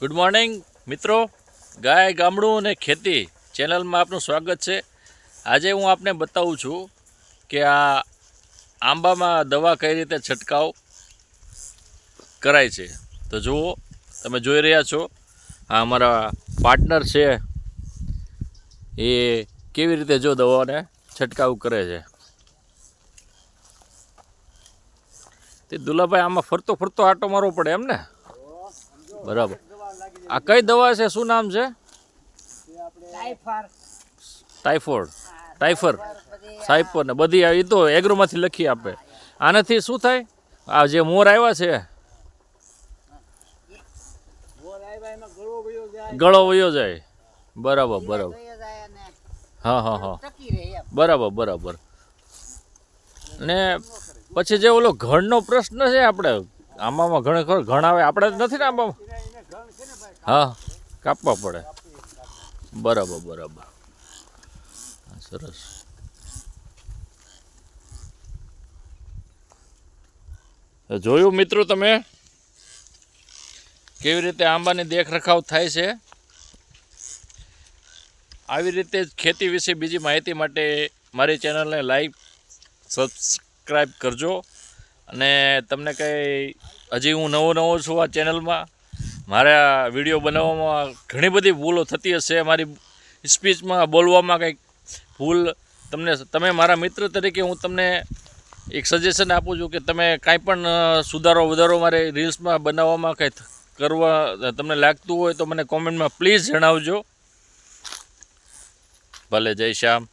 Good morning મિત્રો. ગાય, ગામડું અને ખેતી ચેનલમાં આપનું સ્વાગત છે. આજે હું આપને બતાવું છું કે આ આંબામાં દવા કઈ રીતે છંટકાવ કરાય છે. તો જુઓ, તમે જોઈ રહ્યા છો, આ અમારા પાર્ટનર છે. એ કેવી રીતે જો દવાને છંટકાવ કરે છે. તે દુલાભાઈ આમાં ફરતો ફરતો આટો મારવો પડે એમ ને? બરાબર. આ કઈ દવા છે? શું નામ છે? ટાઈફર ટાઇફોઇડ. ટાઇફર. સાઈપર ને બધી એ તો એગ્રોમાંથી લખી આપે. આનાથી શું થાય? આ જે મોર આવ્યા છે ગળો વયો જાય. બરાબર બરાબર. હા હા હા. બરાબર બરાબર. ને પછી જે ઓલો ઘણનો પ્રશ્ન છે આપણે આંબામાં ઘણે ખરો ઘણ આવે આપણે નથી ને આંબામાં એને એને ઘણ છે ને ભાઈ હા, કાપવા પડે. બરાબર બરાબર. સરસ. જોયું મિત્રો તમે? કેવી રીતે આંબાની દેખરખાવ થાય છે? આવી રીતે ખેતી વિશે બીજી માહિતી માટે મારી ચેનલને લાઈક, સબસ્ક્રાઈબ કરજો. અને તમને કંઈ, હજી હું નવો નવો છું આ ચેનલમાં મારા વીડિયો બનાવવામાં ઘણી બધી ભૂલો થતી હશે. મારી સ્પીચમાં, બોલવામાં કંઈક ભૂલ તમને, તમે મારા મિત્ર તરીકે હું તમને એક સજેશન આપું છું કે તમે કાંઈ પણ સુધારો, વધારો મારે રીલ્સમાં બનાવવામાં કંઈ કરવા તમને લાગતું હોય તો મને કોમેન્ટમાં પ્લીઝ જણાવજો. ભલે, જય શ્યામ.